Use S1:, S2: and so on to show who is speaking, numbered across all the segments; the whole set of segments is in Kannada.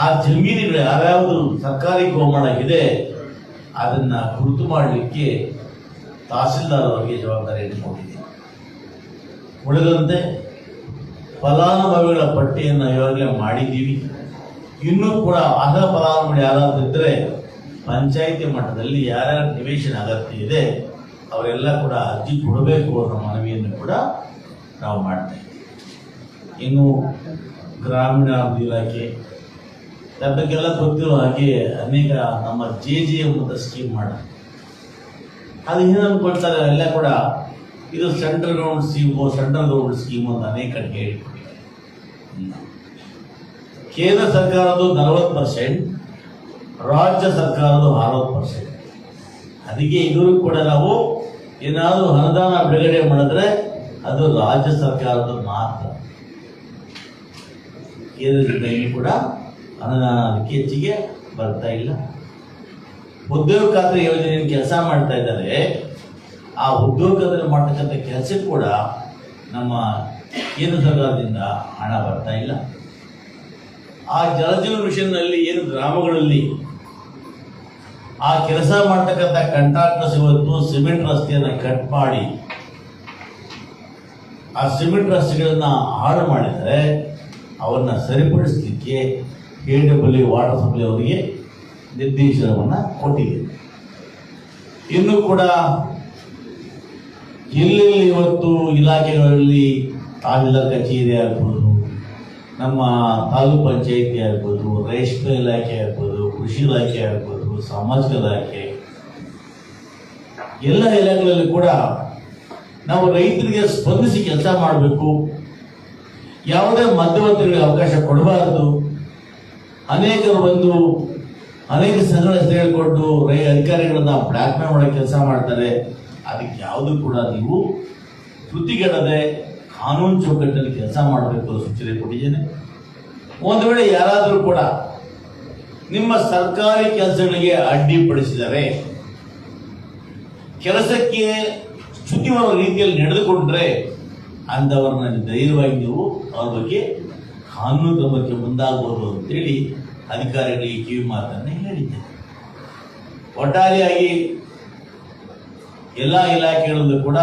S1: ಆ ಜಮೀನುಗಳು ಯಾವ್ಯಾವುದು ಸರ್ಕಾರಿ ಗೋಮಾಳ ಇದೆ ಅದನ್ನ ಗುರುತು ಮಾಡಲಿಕ್ಕೆ ತಹಸೀಲ್ದಾರ್ ಅವರಿಗೆ ಜವಾಬ್ದಾರಿಯನ್ನು ಕೊಟ್ಟಿದೆ ಉಳಿದಂತೆ ಫಲಾನುಭವಿಗಳ ಪಟ್ಟಿಯನ್ನು ಈಗಾಗಲೇ ಮಾಡಿದ್ದೀವಿ. ಇನ್ನೂ ಕೂಡ ಅರ್ಹ ಫಲಾನುಭವಿ ಯಾರಾದರೂ ಇದ್ದರೆ ಪಂಚಾಯಿತಿ ಮಟ್ಟದಲ್ಲಿ ಯಾರ್ಯಾರ ನಿವೇಶನ ಅಗತ್ಯ ಇದೆ, ಅವರೆಲ್ಲ ಕೂಡ ಅರ್ಜಿ ಕೊಡಬೇಕು ಅನ್ನೋ ಮನವಿಯನ್ನು ಕೂಡ ನಾವು ಮಾಡ್ತೇವೆ ಇದ್ದೀವಿ. ಇನ್ನು ಗ್ರಾಮೀಣಾಭಿವೃದ್ಧಿ ಇಲಾಖೆ ತಮಗೆಲ್ಲ ಗೊತ್ತಿರೋ ಹಾಗೆ ಅನೇಕ ನಮ್ಮ ಜೆ ಜೆ ಎಂಬ ಸ್ಕೀಮ್ ಮಾಡ. ಅದು ಏನು ಅನ್ಕೊಳ್ತಾರೆ ಎಲ್ಲ ಕೂಡ ಇದು central government scheme central government scheme ಅಂತ ಅನೇಕ ಕೇಂದ್ರ ಸರ್ಕಾರದ್ದು ನಲವತ್ತು ಪರ್ಸೆಂಟ್ ರಾಜ್ಯ ಸರ್ಕಾರದ್ದು ಅರವತ್ತು ಪರ್ಸೆಂಟ್ ಅದಕ್ಕೆ ಇವರು ಕೂಡ ನಾವು ಏನಾದರೂ ಅನುದಾನ ಬಿಡುಗಡೆ ಮಾಡಿದ್ರೆ ಅದು ರಾಜ್ಯ ಸರ್ಕಾರದ ಮಾತ್ರ. ಕೇಂದ್ರದಿಂದ ಕೂಡ ಅನುದಾನ ಅದಕ್ಕೆ ಹೆಚ್ಚಿಗೆ ಬರ್ತಾ ಇಲ್ಲ. ಉದ್ಯೋಗ ಖಾತ್ರಿ ಯೋಜನೆಯನ್ನು ಕೆಲಸ ಮಾಡ್ತಾ ಇದ್ದಾರೆ. ಆ ಉದ್ಯೋಗ ಖಾತ್ರಿ ಮಾಡ್ತಕ್ಕಂಥ ಕೆಲಸಕ್ಕೆ ಕೂಡ ನಮ್ಮ ಕೇಂದ್ರ ಸರ್ಕಾರದಿಂದ ಹಣ ಬರ್ತಾ ಇಲ್ಲ. ಆ ಜಲಜೀವನ ಮಿಷನ್ನಲ್ಲಿ ಏನು ಗ್ರಾಮಗಳಲ್ಲಿ ಆ ಕೆಲಸ ಮಾಡ್ತಕ್ಕಂಥ ಕಂಟ್ರಾಕ್ಟರ್ಸ್ ಇವತ್ತು ಸಿಮೆಂಟ್ ರಸ್ತೆಯನ್ನು ಕಟ್ ಮಾಡಿ, ಆ ಸಿಮೆಂಟ್ ರಸ್ತೆಗಳನ್ನು ಹಾಳು ಮಾಡಿದರೆ ಅವನ್ನ ಸರಿಪಡಿಸಲಿಕ್ಕೆ ಕೆ ಡಬ್ಲ್ಯೂ ವಾಟರ್ ಸಪ್ಲೈ ಅವರಿಗೆ ನಿರ್ದೇಶನವನ್ನು ಕೊಟ್ಟಿದೆ. ಇನ್ನು ಕೂಡ ಎಲ್ಲೆಲ್ಲಿ ಇವತ್ತು ಇಲಾಖೆಗಳಲ್ಲಿ ತಹಶೀಲ್ದಾರ್ ಕಚೇರಿ ಆಗ್ಬೋದು, ನಮ್ಮ ತಾಲೂಕು ಪಂಚಾಯಿತಿ ಆಗ್ಬೋದು, ರೇಷ್ಮೆ ಇಲಾಖೆ ಆಗ್ಬೋದು, ಕೃಷಿ ಇಲಾಖೆ ಆಗ್ಬೋದು, ಸಾಮಾಜಿಕ ಇಲಾಖೆ, ಎಲ್ಲ ಇಲಾಖೆಗಳಲ್ಲಿ ಕೂಡ ನಾವು ರೈತರಿಗೆ ಸ್ಪಂದಿಸಿ ಕೆಲಸ ಮಾಡಬೇಕು. ಯಾವುದೇ ಮಧ್ಯವರ್ತಿಗಳಿಗೆ ಅವಕಾಶ ಕೊಡಬಾರದು. ಅನೇಕರು ಬಂದು ಅನೇಕ ಸಂಘಗಳ ರೈ ಅಧಿಕಾರಿಗಳನ್ನ ಬ್ಲಾಕ್ ಮೇಲ್ ಮಾಡೋ ಕೆಲಸ ಮಾಡ್ತಾರೆ. ಅದಕ್ಕೆ ಯಾವುದು ಕೂಡ ನೀವು ಶ್ರುತಿಗೆಡದೆ ಕಾನೂನು ಚೌಕಟ್ಟಿನಲ್ಲಿ ಕೆಲಸ ಮಾಡಬೇಕು ಸೂಚನೆ ಕೊಟ್ಟಿದ್ದೇನೆ. ಒಂದು ವೇಳೆ ಯಾರಾದರೂ ಕೂಡ ನಿಮ್ಮ ಸರ್ಕಾರಿ ಕೆಲಸಗಳಿಗೆ ಅಡ್ಡಿಪಡಿಸಿದರೆ, ಕೆಲಸಕ್ಕೆ ಚ್ಯುತಿಯುವ ರೀತಿಯಲ್ಲಿ ನಡೆದುಕೊಂಡ್ರೆ ಅಂಥವ್ರನ್ನ ಧೈರ್ಯವಾಗಿ ನೀವು ಅವ್ರ ಬಗ್ಗೆ ಕಾನೂನು ಬಗ್ಗೆ ಮುಂದಾಗಬಹುದು ಅಂತೇಳಿ ಅಧಿಕಾರಿಗಳಿಗೆ ಕಿವಿ ಮಾತನ್ನು ಹೇಳಿದ್ದೆ. ಒಟ್ಟಾರೆಯಾಗಿ ಎಲ್ಲ ಇಲಾಖೆಗಳಲ್ಲೂ ಕೂಡ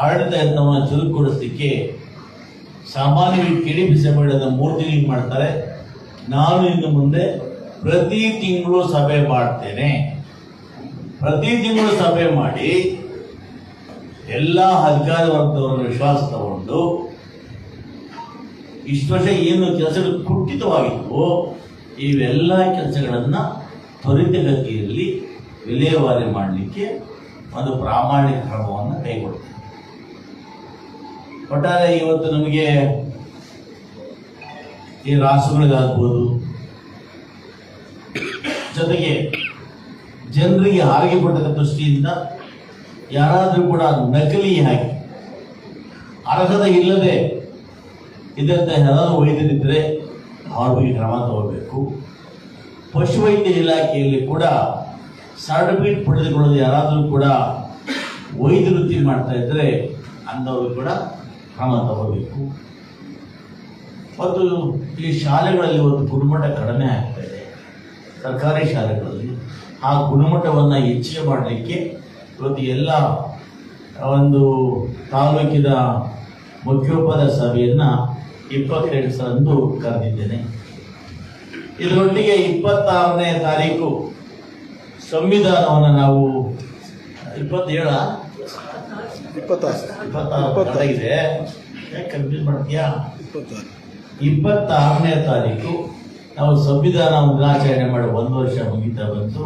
S1: ಆಡಳಿತ ಯತ್ನವನ್ನು ಚುರುಕುಗೊಳಿಸಲಿಕ್ಕೆ ಸಾಮಾನ್ಯವಾಗಿ ಕಿಡಿ ಬಿಸಿಬೇಡದ ಮೂರು ತಿಂಗಳಿಗೆ ಮಾಡ್ತಾರೆ. ನಾನು ಇನ್ನು ಮುಂದೆ ಪ್ರತಿ ತಿಂಗಳು ಸಭೆ ಮಾಡ್ತೇನೆ. ಪ್ರತಿ ತಿಂಗಳು ಸಭೆ ಮಾಡಿ ಎಲ್ಲ ಅಧಿಕಾರಿ ವರ್ಗದವರ ವಿಶ್ವಾಸ ತಗೊಂಡು ಇಷ್ಟು ವರ್ಷ ಏನು ಕೆಲಸಗಳು ಕುಂಠಿತವಾಗಿತ್ತು ಇವೆಲ್ಲ ಕೆಲಸಗಳನ್ನ ತ್ವರಿತಗತಿಯಲ್ಲಿ ವಿಲೇವಾರಿ ಮಾಡಲಿಕ್ಕೆ ಒಂದು ಪ್ರಾಮಾಣಿಕ ಕ್ರಮವನ್ನು ಕೈಗೊಳ್ತೇವೆ ಒಟ್ಟಾರೆ ಇವತ್ತು ನಮಗೆ ಈ ರಾಸುಗಳಿಗಾಗ್ಬೋದು, ಜೊತೆಗೆ ಜನರಿಗೆ ಹಾಗೆ ಕೊಡ್ತಕ್ಕಂಥ ದೃಷ್ಟಿಯಿಂದ ಯಾರಾದರೂ ಕೂಡ ನಕಲಿ ಹಾಕಿ ಅರ್ಹತೆ ಇಲ್ಲದೆ ಇದ್ದಂಥ ಏನಾದರೂ ವೈದ್ಯರಿದ್ದರೆ ಅವ್ರ ಬಗ್ಗೆ ಕ್ರಮ ತಗೋಬೇಕು. ಪಶುವೈದ್ಯ ಇಲಾಖೆಯಲ್ಲಿ ಕೂಡ ಸರ್ಟಿಫಿಕೇಟ್ ಪಡೆದುಕೊಳ್ಳೋದು ಯಾರಾದರೂ ಕೂಡ ವೈದ್ಯ ವೃತ್ತಿ ಮಾಡ್ತಾ ಇದ್ದರೆ ಅಂಥವ್ರು ಕೂಡ ಕ್ರಮ ತಗೋಬೇಕು. ಮತ್ತು ಈ ಶಾಲೆಗಳಲ್ಲಿ ಒಂದು ಗುಣಮಟ್ಟ ಕಡಿಮೆ ಆಗ್ತಾ ಇದೆ. ಸರ್ಕಾರಿ ಶಾಲೆಗಳಲ್ಲಿ. ಆ ಗುಣಮಟ್ಟವನ್ನು ಹೆಚ್ಚಿಗೆ ಮಾಡಲಿಕ್ಕೆ ಇವತ್ತು ಎಲ್ಲ ಒಂದು ತಾಲೂಕಿನ ಮುಖ್ಯೋಪಾಧ್ಯಾಯ ಸಭೆಯನ್ನು ಇಪ್ಪತ್ತೆರಡು ಸಂದು ಕರೆದಿದ್ದೇನೆ. ಇದರೊಟ್ಟಿಗೆ ಇಪ್ಪತ್ತಾರನೇ ತಾರೀಕು ಸಂವಿಧಾನವನ್ನು ನಾವು ಇಪ್ಪತ್ತೇಳ
S2: ಇಪ್ಪತ್ತಾರು.
S1: ಇಪ್ಪತ್ತಾರು
S2: ಇಪ್ಪತ್ತಾರು.
S1: ಕರೆಗಿದೆ ಯಾಕೆ ಕನ್ಫ್ಯೂಸ್ ಮಾಡ್ತೀಯಾ?
S2: ಇಪ್ಪತ್ತಾರು.
S1: ಇಪ್ಪತ್ತಾರನೇ ತಾರೀಕು ನಾವು ಸಂವಿಧಾನ ದಿನಾಚರಣೆ ಮಾಡಿ ಒಂದು ವರ್ಷ ಮುಗಿತಾ ಬಂತು.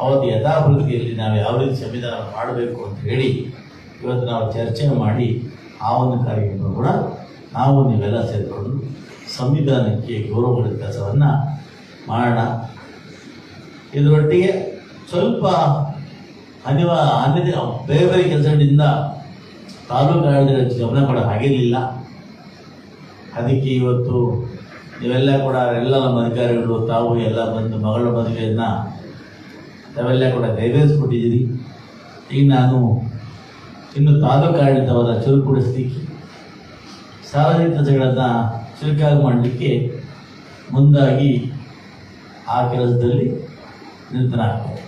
S1: ಅವತ್ತು ಯಥಾವೃತ್ತಿಯಲ್ಲಿ ನಾವು ಯಾವ ರೀತಿ ಸಂವಿಧಾನ ಮಾಡಬೇಕು ಅಂತ ಹೇಳಿ ಇವತ್ತು ನಾವು ಚರ್ಚೆ ಮಾಡಿ ಆ ಒಂದು ಕಾರ್ಯಕ್ರಮ ಕೂಡ ನಾವು ನೀವೆಲ್ಲ ಸೇರಿಕೊಂಡು ಸಂವಿಧಾನಕ್ಕೆ ಗೌರವ ಕೆಲಸವನ್ನು ಮಾಡೋಣ. ಇದರೊಟ್ಟಿಗೆ ಸ್ವಲ್ಪ ಅನಿವ ಅನ್ಯ ಬೇರೆ ಬೇರೆ ಕೆಲಸಗಳಿಂದ ತಾಲೂಕು ಆಡಳಿತ ಗಮನ ಕೊಡೋ ಹಾಗಿರಲಿಲ್ಲ ಅದಕ್ಕೆ ಇವತ್ತು ನೀವೆಲ್ಲ ಕೂಡ ಎಲ್ಲ ನಮ್ಮ ಅಧಿಕಾರಿಗಳು, ತಾವು ಎಲ್ಲ ಬಂದು ಮಗಳ ಮದುವೆಯನ್ನ ತಾವೆಲ್ಲ ಕೂಡ ನೆರವೇರಿಸ್ಕೊಟ್ಟಿದ್ದೀರಿ ಈಗ ನಾನು ಇನ್ನು ತಾಲೂಕು ಆಡಳಿತವನ್ನು ಚುರುಕುಗೊಳಿಸಲಿಕ್ಕೆ ಸಾರ್ವಜನಿಕ ಕೆಲಸಗಳನ್ನು ಚುರುಕಾಗಿ ಮಾಡಲಿಕ್ಕೆ ಮುಂದಾಗಿ ಆ ಕೆಲಸದಲ್ಲಿ ನಿರತನಾಗ್ತಾರೆ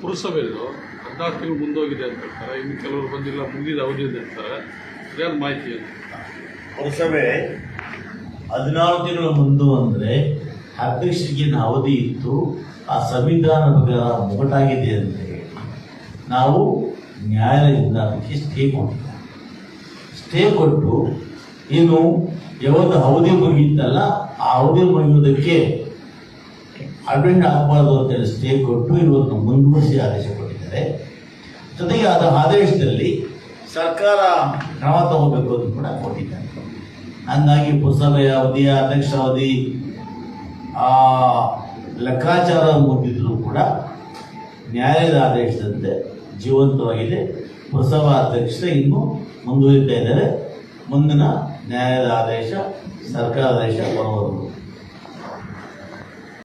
S3: ಪುರಸಭೆದು ಹದಿನಾಲ್ಕು ತಿಂಗಳು ಮುಂದೋಗಿದೆ ಅಂತ ಹೇಳ್ತಾರೆ. ಇನ್ನು ಕೆಲವರು ಬಂದಿಲ್ಲ ಮುಗಿದ ಅವಧಿ ಅಂತ ಹೇಳ್ತಾರೆ. ಇದೇನು ಮಾಹಿತಿ ಅಂತ?
S1: ಪುರಸಭೆ ಹದಿನಾರು ತಿಂಗಳು ಮುಂದು ಅಂದರೆ ಅಧ್ಯಕ್ಷರಿಗಿನ ಅವಧಿ ಇತ್ತು. ಆ ಸಂವಿಧಾನ ಪ್ರಕಾರ ಮುಗಟಾಗಿದೆ ಅಂತ ಹೇಳಿ ನಾವು ನ್ಯಾಯಾಲಯದಿಂದ ಅದಕ್ಕೆ ಸ್ಟೇ ಕೊಟ್ಟಿದ್ದೇವೆ ಸ್ಟೇ ಕೊಟ್ಟು, ಇನ್ನು ಯಾವತ್ತು ಅವಧಿ ಮುಗಿಯುತ್ತಲ್ಲ ಆ ಅವಧಿ ಮುಗಿಯುವುದಕ್ಕೆ ಅಡ್ವೆಂಟ್ ಆಗಬಾರ್ದು ಅಂತೇಳಿ ಸ್ಟೇ ಕೊಟ್ಟು ಇವತ್ತು ಮುಂದುವರಿಸಿ ಆದೇಶ ಕೊಟ್ಟಿದ್ದಾರೆ. ಜೊತೆಗೆ ಅದರ ಆದೇಶದಲ್ಲಿ ಸರ್ಕಾರ ಕ್ರಮ ತಗೋಬೇಕು ಅಂತ ಕೂಡ ಕೊಟ್ಟಿದ್ದಾರೆ. ಹಂಗಾಗಿ ಪುರಸಭೆಯ ಅವಧಿ ಅಧ್ಯಕ್ಷ ಅವಧಿ ಆ ಲೆಕ್ಕಾಚಾರ ಮುಗಿದ್ರು ಕೂಡ ನ್ಯಾಯಾಲಯದ ಆದೇಶದಂತೆ ಜೀವಂತವಾಗಿದೆ. ಪುರಸಭಾ ಅಧ್ಯಕ್ಷರೇ ಇನ್ನು ಮುಂದುವರಿತಾ ಇದ್ದಾರೆ. ಮುಂದಿನ ನ್ಯಾಯಾಲಯದ ಆದೇಶ ಸರ್ಕಾರ ಆದೇಶ ಬರುವುದು